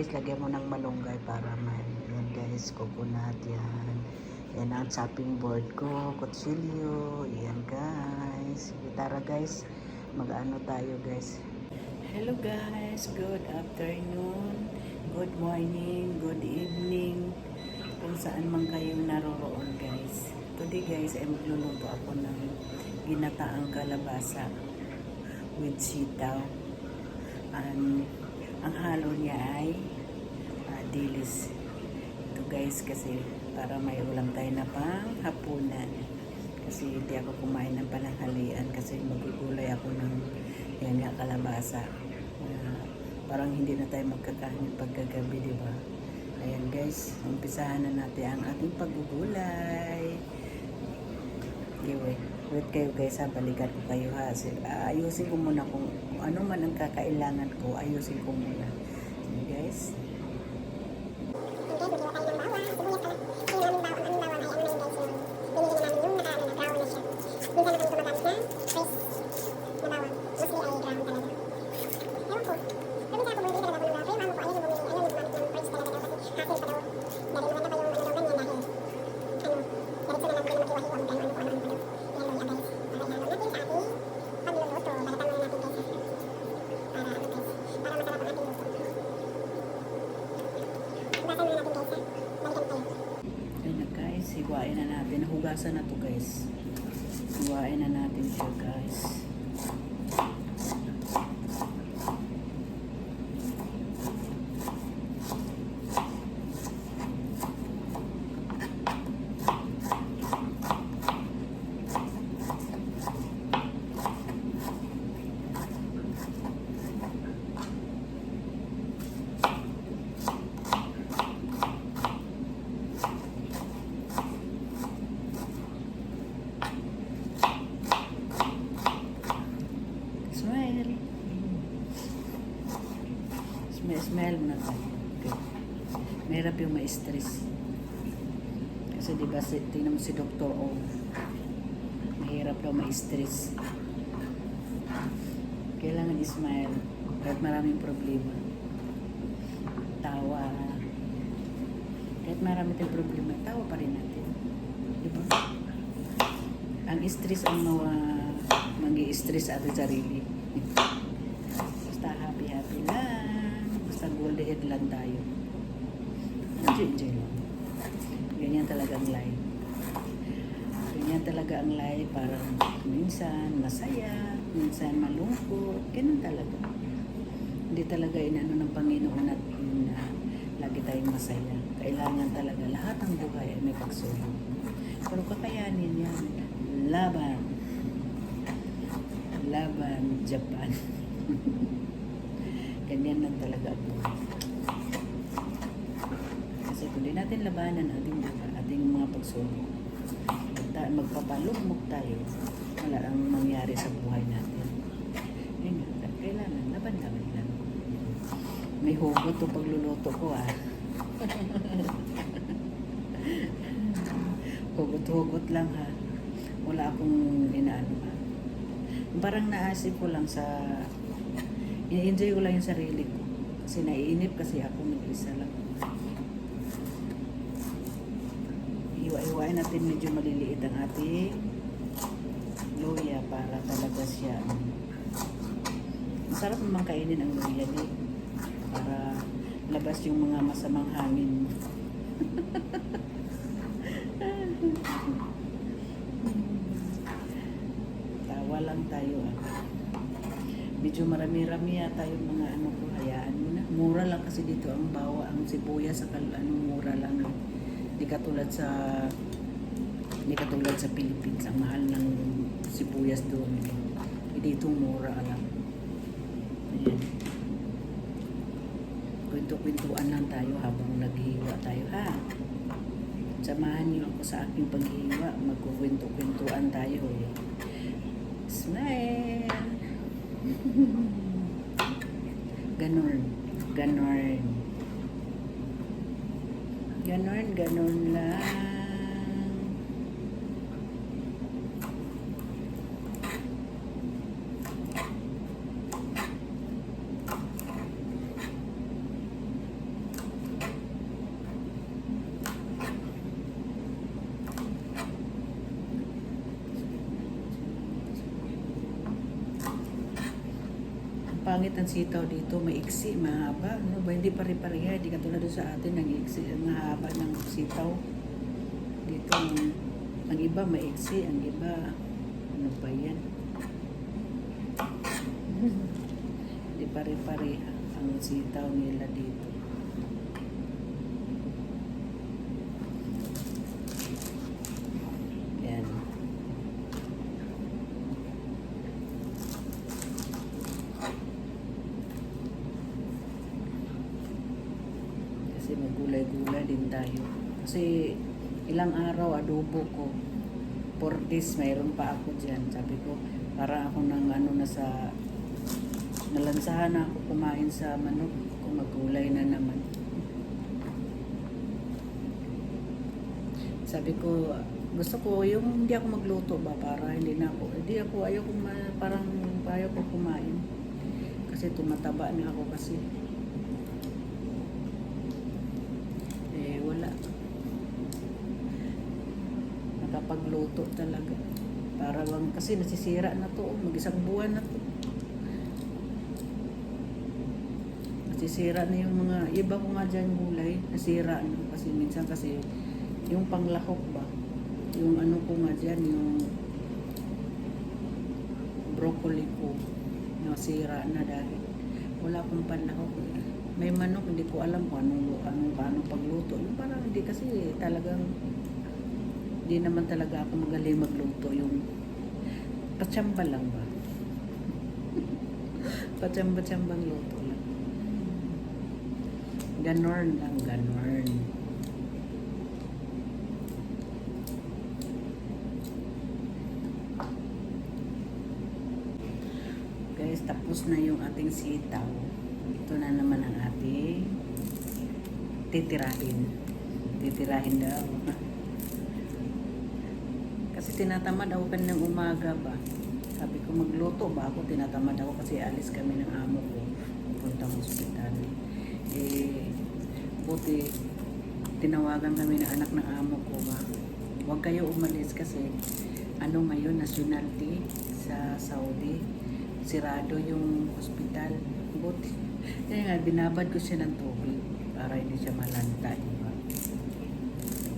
guys. Lagyan mo ng malunggay para may yan guys. Coconut yan. Yan ang chopping board ko. Kutsilyo. Yan guys. Tara guys. Mag-ano tayo guys. Hello guys. Good afternoon. Good morning. Good evening. Kung saan man kayo naroroon guys. Today guys ay magluluto ako ng ginataang kalabasa with sitaw. Ang, ang halo niya ay ah, dilis. Ito guys kasi para may ulam tayo na pang hapunan. Kasi hindi ako kumain ng pananghalian kasi magugulay ako ng yan nga kalabasa. Ah, parang hindi na tayo magkakain pagkagabi, di ba? Ayan guys, umpisahan na natin ang ating paggugulay. Anyway, wait kayo guys ha, balikan ko kayo ha. Ah, ayusin ko muna kung, kung ano man ang kakailangan ko, ayusin ko muna. Sige guys. Ayun Hugasan na to guys. Hiwain na natin siya guys. Smile. Smile, smile na tayo. Okay. Ma-stress. Kasi di ba, si, tingnan mo si Dr. O. Mahirap daw ma-stress. Kailangan smile. Kahit maraming problema. Tawa. Kahit marami tayong problema, tawa pa rin natin. Di ba? Ang stress ang mawa mag-i-stress sa ating sarili. Enjoy-enjoy lang. Ganyan talaga ang life. Ganyan talaga ang life. Parang minsan masaya, minsan malungkot. Ganun talaga. Hindi talaga inano ng Panginoon natin na lagi tayong masaya. Kailangan talaga lahat ng buhay ay may pagsulong. Pero kakayanin yan. Laban laban Japan. Ganyan lang talaga ang buhay. Kasi kung di natin labanan ating ating mga pagsulong, magta- magpapalugmok tayo, wala ang mangyari sa buhay natin. Yun nga, kailangan laban-laban lang. May hugot to pagluluto ko ah. Hugot-hugot lang ha. Wala akong inaano ha parang naasip ko lang sa i-enjoy ko lang yung sarili ko kasi naiinip kasi ako mag-isa lang iwa-iwain natin medyo maliliit ang ating luya para talaga siya masarap naman kainin ang luya di para labas yung mga masamang hangin tawa lang tayo ah. Medyo marami-rami yata yung mga ano ko, hayaan mo na. Mura lang kasi dito ang bawa, ang sibuyas sa ano, mura lang. Hindi katulad sa hindi katulad sa Philippines, ang mahal ng sibuyas doon. Eh, dito mura lang. Ayan. Kwento-kwentuan lang tayo habang naghihiwa tayo ha. Samahan niyo ako sa aking paghihiwa. Magkukwento-kwentuan tayo eh. Smile! ganon. Ganon. Ganon, ganon lang. Pangit ang sitaw dito, maiksi, mahaba. Ano ba, hindi pare-pareha. Hindi katulad sa atin, ang iksi, ang mahaba ng sitaw. Dito, ang iba maiksi, ang iba, ano ba yan? Hindi pare-pareha ang sitaw nila dito. Yan. Kasi magulay-gulay din tayo. Kasi ilang araw adobo ko. This, mayroon pa ako dyan. Sabi ko, para ako nang ano na sa nalansahan na ako kumain sa manok kung magulay na naman. Sabi ko, gusto ko yung hindi ako magluto ba para hindi na ako, hindi ako ayaw ko ma- parang ayaw ko kumain. Kasi tumataba na ako kasi. Eh, wala. Nakapagluto talaga. Para bang, kasi nasisira na to. Mag-isang buwan na to. Nasisira na yung mga, iba ko nga dyan gulay, nasira na. Kasi minsan kasi, yung panglahok ba, yung ano ko nga dyan, yung broccoli ko, nasira na dahil wala akong panlahok. May manok, hindi ko alam kung anong, anong paano pagluto. Yung parang hindi kasi talagang hindi naman talaga ako magaling magluto. Yung patsamba lang ba? Patsamba-tsambang luto lang. Ganorn lang, ganorn. Guys, tapos na yung ating sitaw. Ito na naman ang ating titirahin. Titirahin daw. Kasi tinatamad ako kanina umaga ba. Sabi ko magluto ba ako, tinatamad ako kasi alis kami ng amo ko. Puntang hospital. Eh, buti tinawagan kami ng anak ng amo ko ba. Huwag kayo umalis kasi ano ngayon, nationality sa Saudi. Sirado yung hospital. Buti. Kaya nga, binabad ko siya ng tubig para hindi siya malanta. Diba?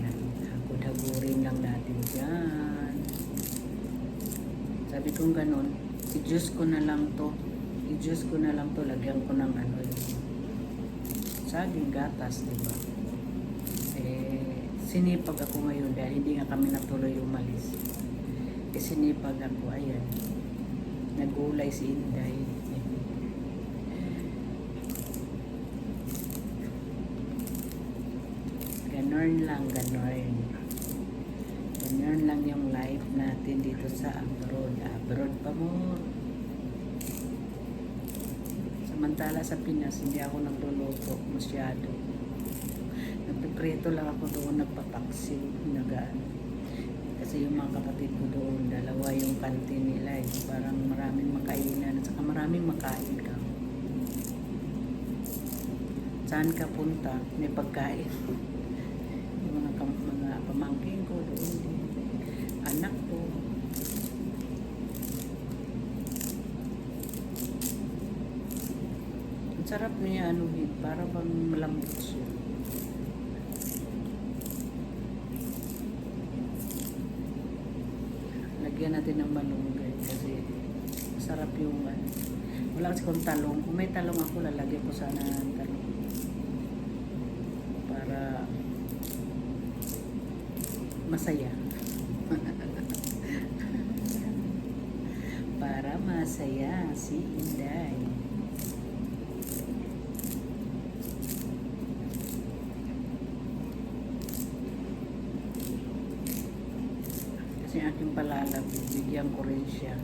Ayan, hagod-hagurin lang natin dyan. Sabi kong ganun, i-juice ko na lang to. I-juice ko na lang to, lagyan ko ng ano yung saging gatas, di ba? Eh, sinipag ako ngayon dahil hindi nga kami natuloy umalis. Eh, sinipag ako, ayan. Nagulay si Inday. Ganon lang, ganon. Ganon lang yung life natin dito sa abroad. Abroad pa mo. Samantala sa Pinas, hindi ako nagluluto masyado. Nagpiprito lang ako doon, nagpapaksiw, nagaan. Kasi yung mga kapatid ko doon, dalawa yung kantin nila eh. Parang maraming makainan at saka maraming makain ka. Saan ka punta, may pagkain. yung mga, mga pamangkin ko doon. Anak ko. Ang sarap niya anuhin, para bang malambot siya. Lagyan natin ng malunggay kasi masarap yung ano. Wala kasi kung talong. Kung may talong ako, lalagyan ko sana ng talong. Para masaya. Para masaya si Inday. Kasi aking palalab, bigyan ko rin siya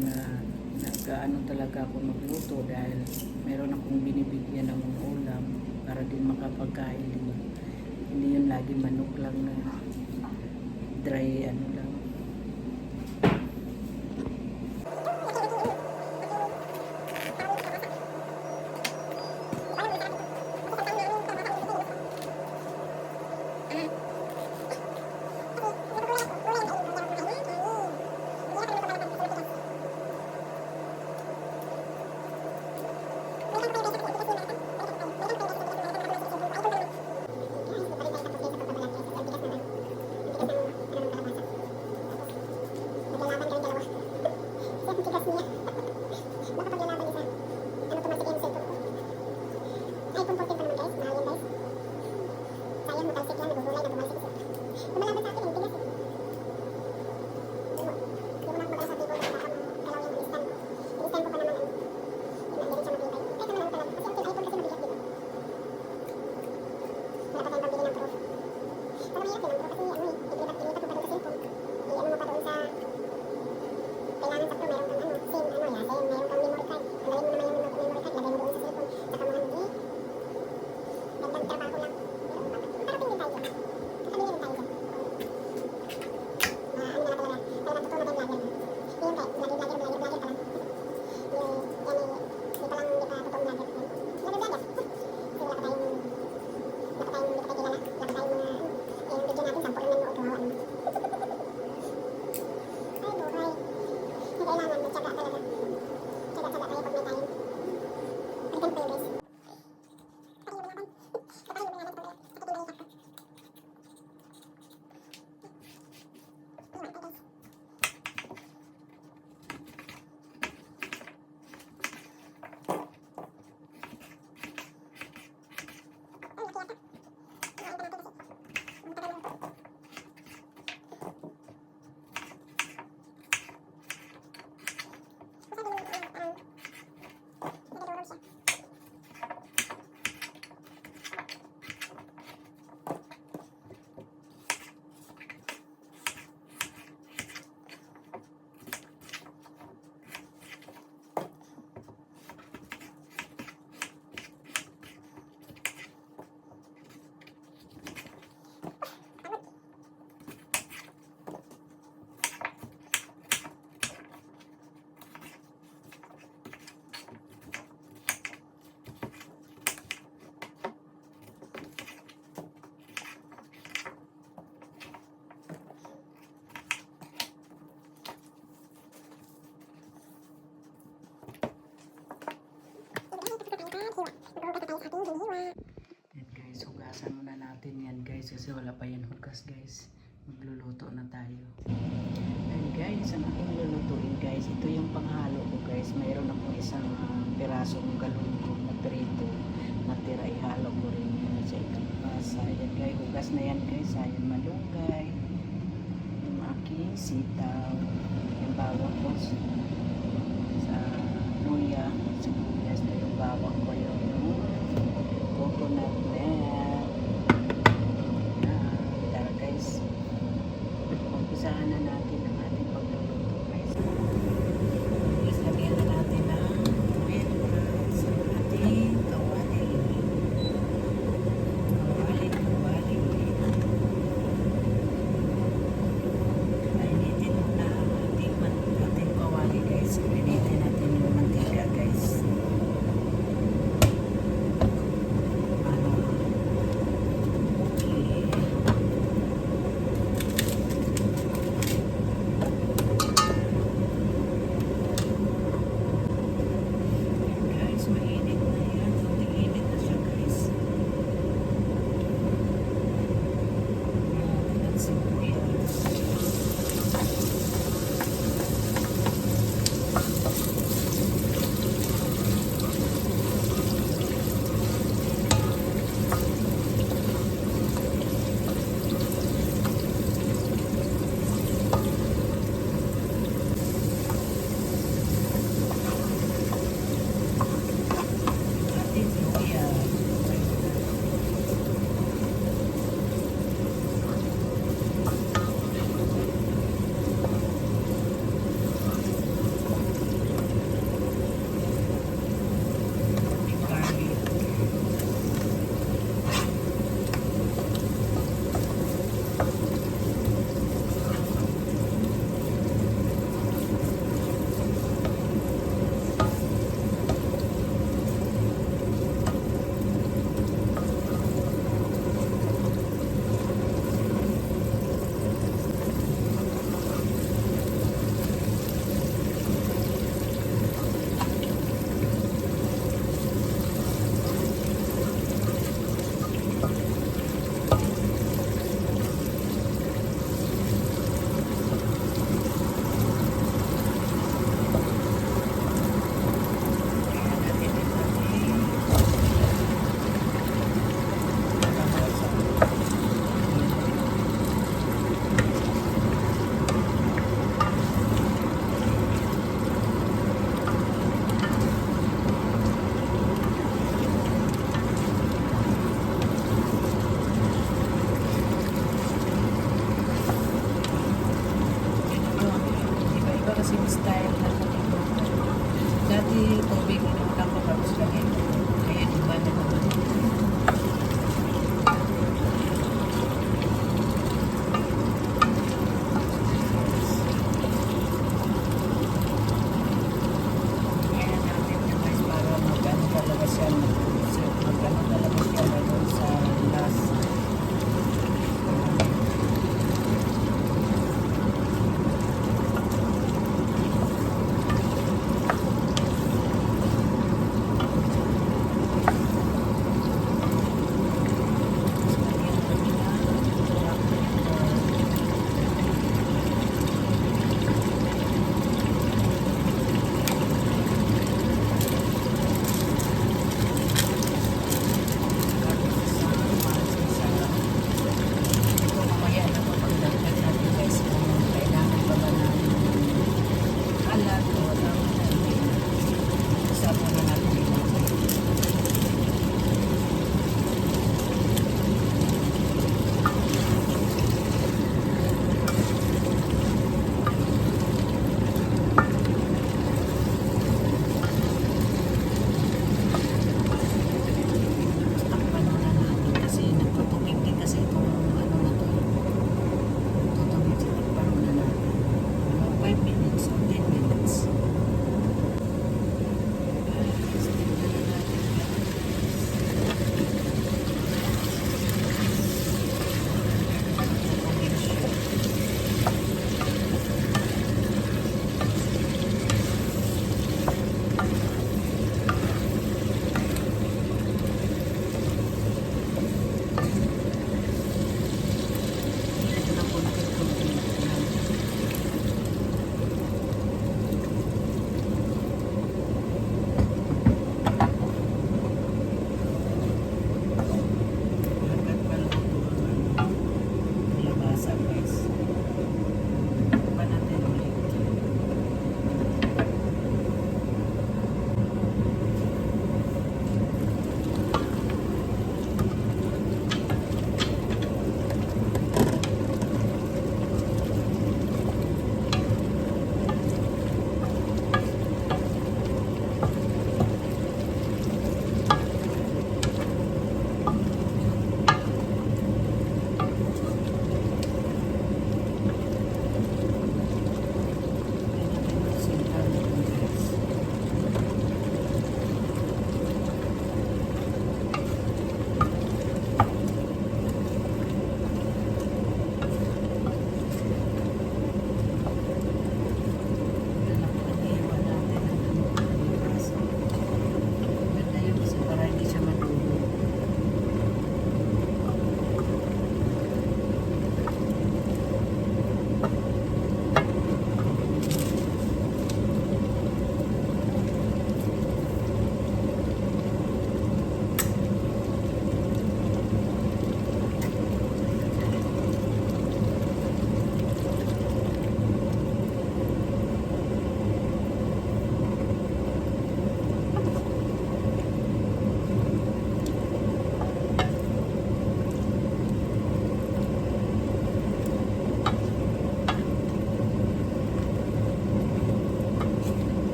na nag-ano talaga ako magluto dahil meron akong binibigyan ng ulam para din makapagkain di ba? Hindi yun lagi manok lang na dry ano lang. Yan guys, hugasan muna natin yan guys kasi wala pa yan hugas guys. Magluluto na tayo. Yan guys, ano ang aking lulutuin guys, ito yung panghalo ko guys. Mayroon akong isang pirasong galon ko na perito. Natira ihalo ko rin yun sa ikampasa. Yan guys, hugas na yan guys. Ayan malunggay. Yung aking sitaw. Yung bawang ko sa luya. Sibuyas na yung bawang ko yun coconut milk.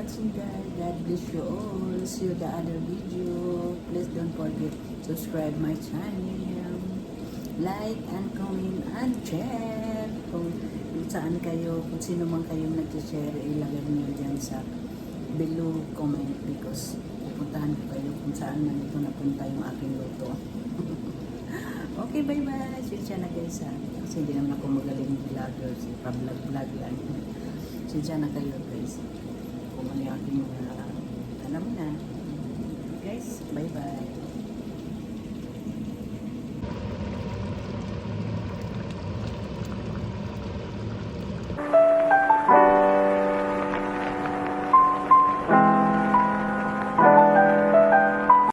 Watching guys. God bless you all. See you the other video. Please don't forget subscribe my channel. Like and comment and share. Kung, saan kayo, kung sino man kayong nag-share, ilagay niyo dyan sa below comment because pupuntahan ko kayo kung saan man ito napunta yung aking luto. okay, bye bye. Siya na guys ha. Kasi hindi naman ako magaling vlogger. Si pa-vlog-vlog lang. Sinsya na kayo guys. Kung ano yung aking alam na. Guys, bye bye.